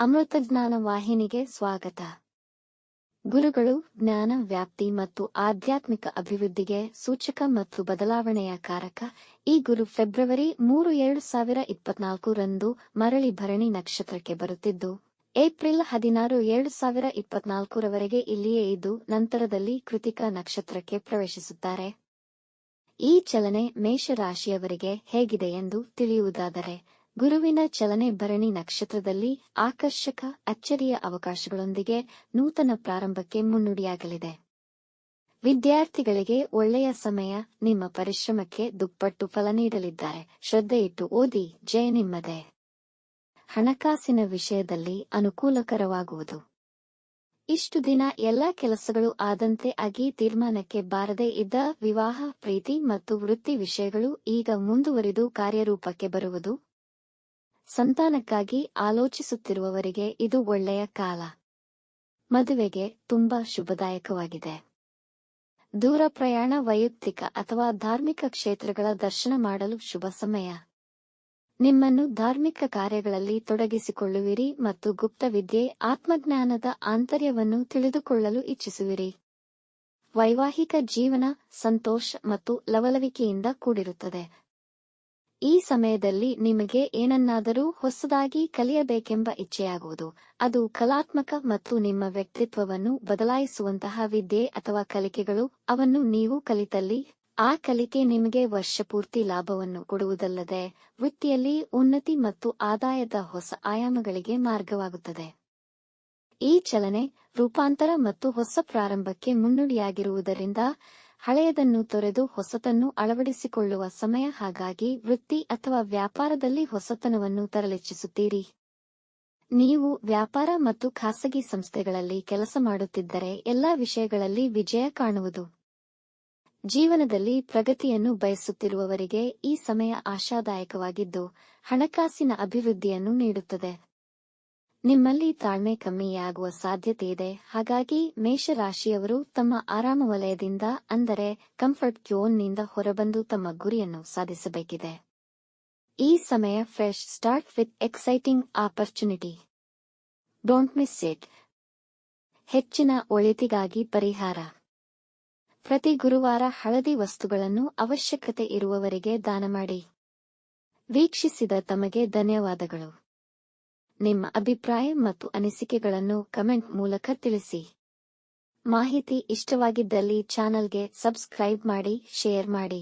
ಅಮೃತ ಜ್ಞಾನ ವಾಹಿನಿಗೆ ಸ್ವಾಗತ. ಗುರುಗಳು, ಜ್ಞಾನ, ವ್ಯಾಪ್ತಿ ಮತ್ತು ಆಧ್ಯಾತ್ಮಿಕ ಅಭಿವೃದ್ಧಿಗೆ ಸೂಚಕ ಮತ್ತು ಬದಲಾವಣೆಯ ಕಾರಕ ಈ ಗುರು ಫೆಬ್ರವರಿ ಮೂರು ಎರಡು ಸಾವಿರ ಇಪ್ಪತ್ನಾಲ್ಕು ರಂದು ಮರಳಿ ಭರಣಿ ನಕ್ಷತ್ರಕ್ಕೆ ಬರುತ್ತಿದ್ದು, ಏಪ್ರಿಲ್ ಹದಿನಾರು ಎರಡು ಸಾವಿರ ಇಪ್ಪತ್ನಾಲ್ಕರವರೆಗೆ ಇಲ್ಲಿಯೇ ಇದ್ದು ನಂತರದಲ್ಲಿ ಕೃತಿಕ ನಕ್ಷತ್ರಕ್ಕೆ ಪ್ರವೇಶಿಸುತ್ತಾರೆ. ಈ ಚಲನೆ ಮೇಷರಾಶಿಯವರಿಗೆ ಹೇಗಿದೆ ಎಂದು ತಿಳಿಯುವುದಾದರೆ ಗುರುವಿನ ಚಲನೆ ಭರಣಿ ನಕ್ಷತ್ರದಲ್ಲಿ ಆಕರ್ಷಕ, ಅಚ್ಚರಿಯ ಅವಕಾಶಗಳೊಂದಿಗೆ ನೂತನ ಪ್ರಾರಂಭಕ್ಕೆ ಮುನ್ನುಡಿಯಾಗಲಿದೆ. ವಿದ್ಯಾರ್ಥಿಗಳಿಗೆ ಒಳ್ಳೆಯ ಸಮಯ, ನಿಮ್ಮ ಪರಿಶ್ರಮಕ್ಕೆ ದುಪ್ಪಟ್ಟು ಫಲ ನೀಡಲಿದ್ದಾರೆ. ಶ್ರದ್ಧೆಯಿಟ್ಟು ಓದಿ, ಜಯ ನಿಮ್ಮದೇ. ಹಣಕಾಸಿನ ವಿಷಯದಲ್ಲಿ ಅನುಕೂಲಕರವಾಗುವುದು. ಇಷ್ಟು ದಿನ ಎಲ್ಲಾ ಕೆಲಸಗಳು ಆದಂತೆ ಆಗಿ ತೀರ್ಮಾನಕ್ಕೆ ಬಾರದೇ ಇದ್ದ ವಿವಾಹ, ಪ್ರೀತಿ ಮತ್ತು ವೃತ್ತಿ ವಿಷಯಗಳು ಈಗ ಮುಂದುವರಿದು ಕಾರ್ಯರೂಪಕ್ಕೆ ಬರುವುದು ಸಂತಾನಕ್ಕಾಗಿ ಆಲೋಚಿಸುತ್ತಿರುವವರಿಗೆ ಇದು ಒಳ್ಳೆಯ ಕಾಲ. ಮದುವೆಗೆ ತುಂಬಾ ಶುಭದಾಯಕವಾಗಿದೆ. ದೂರ ಪ್ರಯಾಣ, ವೈಯಕ್ತಿಕ ಅಥವಾ ಧಾರ್ಮಿಕ ಕ್ಷೇತ್ರಗಳ ದರ್ಶನ ಮಾಡಲು ಶುಭ ಸಮಯ. ನಿಮ್ಮನ್ನು ಧಾರ್ಮಿಕ ಕಾರ್ಯಗಳಲ್ಲಿ ತೊಡಗಿಸಿಕೊಳ್ಳುವಿರಿ ಮತ್ತು ಗುಪ್ತ ವಿದ್ಯೆ, ಆತ್ಮಜ್ಞಾನದ ಆಂತರ್ಯವನ್ನು ತಿಳಿದುಕೊಳ್ಳಲು ಇಚ್ಛಿಸುವಿರಿ. ವೈವಾಹಿಕ ಜೀವನ ಸಂತೋಷ ಮತ್ತು ಲವಲವಿಕೆಯಿಂದ ಕೂಡಿರುತ್ತದೆ. ಈ ಸಮಯದಲ್ಲಿ ನಿಮಗೆ ಏನನ್ನಾದರೂ ಹೊಸದಾಗಿ ಕಲಿಯಬೇಕೆಂಬ ಇಚ್ಛೆಯಾಗುವುದು. ಅದು ಕಲಾತ್ಮಕ ಮತ್ತು ನಿಮ್ಮ ವ್ಯಕ್ತಿತ್ವವನ್ನು ಬದಲಾಯಿಸುವಂತಹ ವಿದ್ಯೆ ಅಥವಾ ಕಲಿಕೆಗಳು. ಅವನ್ನು ನೀವು ಕಲಿತಲ್ಲಿ ಆ ಕಲಿಕೆ ನಿಮಗೆ ವರ್ಷಪೂರ್ತಿ ಲಾಭವನ್ನು ಕೊಡುವುದಲ್ಲದೆ ವೃತ್ತಿಯಲ್ಲಿ ಉನ್ನತಿ ಮತ್ತು ಆದಾಯದ ಹೊಸ ಆಯಾಮಗಳಿಗೆ ಮಾರ್ಗವಾಗುತ್ತದೆ. ಈ ಚಲನೆ ರೂಪಾಂತರ ಮತ್ತು ಹೊಸ ಪ್ರಾರಂಭಕ್ಕೆ ಮುನ್ನುಡಿಯಾಗಿರುವುದರಿಂದ ಹಳೆಯದನ್ನು ತೊರೆದು ಹೊಸತನ್ನು ಅಳವಡಿಸಿಕೊಳ್ಳುವ ಸಮಯ ಹಾಗಾಗಿ ವೃತ್ತಿ ಅಥವಾ ವ್ಯಾಪಾರದಲ್ಲಿ ಹೊಸತನವನ್ನು ತರಲಿಚ್ಛಿಸುತ್ತೀರಿ ನೀವು ವ್ಯಾಪಾರ ಮತ್ತು ಖಾಸಗಿ ಸಂಸ್ಥೆಗಳಲ್ಲಿ ಕೆಲಸ ಮಾಡುತ್ತಿದ್ದರೆ ಎಲ್ಲಾ ವಿಷಯಗಳಲ್ಲಿ ವಿಜಯ ಕಾಣುವುದು. ಜೀವನದಲ್ಲಿ ಪ್ರಗತಿಯನ್ನು ಬಯಸುತ್ತಿರುವವರಿಗೆ ಈ ಸಮಯ ಆಶಾದಾಯಕವಾಗಿದ್ದು, ಹಣಕಾಸಿನ ಅಭಿವೃದ್ಧಿಯನ್ನು ನೀಡುತ್ತದೆ. ನಿಮ್ಮಲ್ಲಿ ತಾಳ್ಮೆ ಕಮ್ಮಿಯಾಗುವ ಸಾಧ್ಯತೆಯಿದೆ ಹಾಗಾಗಿ ಮೇಷರಾಶಿಯವರು ತಮ್ಮ ಆರಾಮ ವಲಯದಿಂದ, ಅಂದರೆ ಕಂಫರ್ಟ್ನಿಂದ ಹೊರಬಂದು ತಮ್ಮ ಗುರಿಯನ್ನು ಸಾಧಿಸಬೇಕಿದೆ. ಈ ಸಮಯ fresh start with exciting opportunity don't miss it ಹೆಚ್ಚಿನ ಒಳಿತಿಗಾಗಿ ಪರಿಹಾರ. ಪ್ರತಿ ಗುರುವಾರ ಹಳದಿ ವಸ್ತುಗಳನ್ನು ಅವಶ್ಯಕತೆ ಇರುವವರಿಗೆ ದಾನ ಮಾಡಿ. ವೀಕ್ಷಿಸಿದ ತಮಗೆ ಧನ್ಯವಾದಗಳು. ನಿಮ್ಮ ಅಭಿಪ್ರಾಯ ಮತ್ತು ಅನಿಸಿಕೆಗಳನ್ನು ಕಮೆಂಟ್ ಮೂಲಕ ತಿಳಿಸಿ. ಮಾಹಿತಿ ಇಷ್ಟವಾಗಿದ್ದಲ್ಲಿ ಚಾನಲ್ಗೆ ಸಬ್ಸ್ಕ್ರೈಬ್ ಮಾಡಿ ಶೇರ್ ಮಾಡಿ.